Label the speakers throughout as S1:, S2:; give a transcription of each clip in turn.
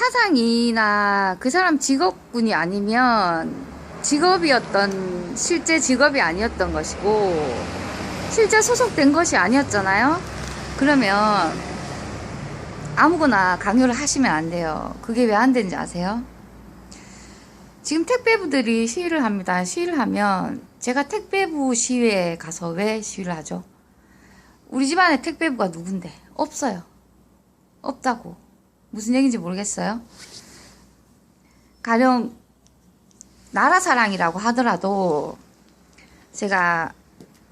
S1: 사상이나 그 사람 직업군이 아니면 직업이었던 실제 직업이 아니었던 것이고 실제 소속된 것이 아니었잖아요. 그러면 아무거나 강요를 하시면 안 돼요. 그게 왜 안 되는지 아세요? 지금 택배부들이 시위를 합니다. 시위를 하면 제가 택배부 시위에 가서 왜 시위를 하죠? 우리 집안에 택배부가 누군데? 없어요. 없다고. 무슨 얘기인지 모르겠어요. 가령 나라 사랑이라고 하더라도 제가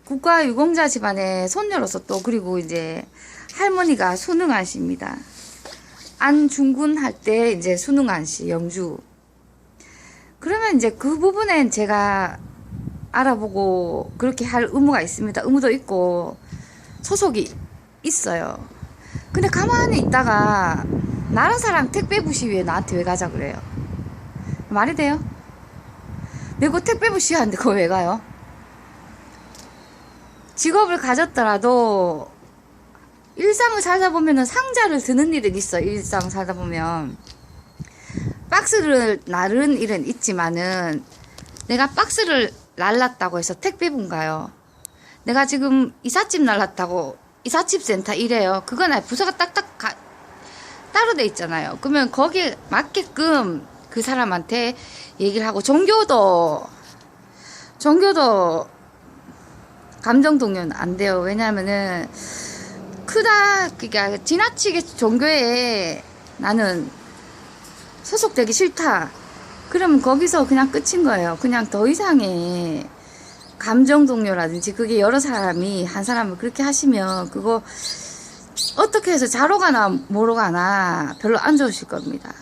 S1: 국가 유공자 집안의 손녀로서 또 그리고 이제 할머니가 씨입니다. 안중군 할때 이제 순응한 씨 영주. 그러면 이제 그 부분엔 제가 알아보고 그렇게 할 의무가 있습니다. 의무도 있고 소속이 있어요. 근데 가만히 있다가 나라사랑 택배 부 시 위에 나한테 왜 가자 그래요? 말이 돼요? 내가 택배 부 시위하는데 그거 왜 가요? 직업을 가졌더라도 일상을 살다 보면은 상자를 드는 일은 있어. 일상 살다 보면 박스를 나른 일은 있지만은 내가 박스를 날랐다고 해서 택배분가요. 내가 지금 이삿짐 날랐다고 이삿짐 센터 이래요. 그건 부서가 딱딱 가- 따로 돼 있잖아요. 그러면 거기에 맞게끔 그 사람한테 얘기를 하고 종교도 종교도 감정 동요는 안 돼요. 왜냐면은 크다 그러니까 지나치게 종교에 나는 소속되기 싫다. 그러면 거기서 그냥 끝인 거예요. 그냥 더 이상의 감정 동요라든지 그게 여러 사람이 한 사람을 그렇게 하시면 그거 어떻게 해서 자러 가나 뭐로 가나 별로 안 좋으실 겁니다.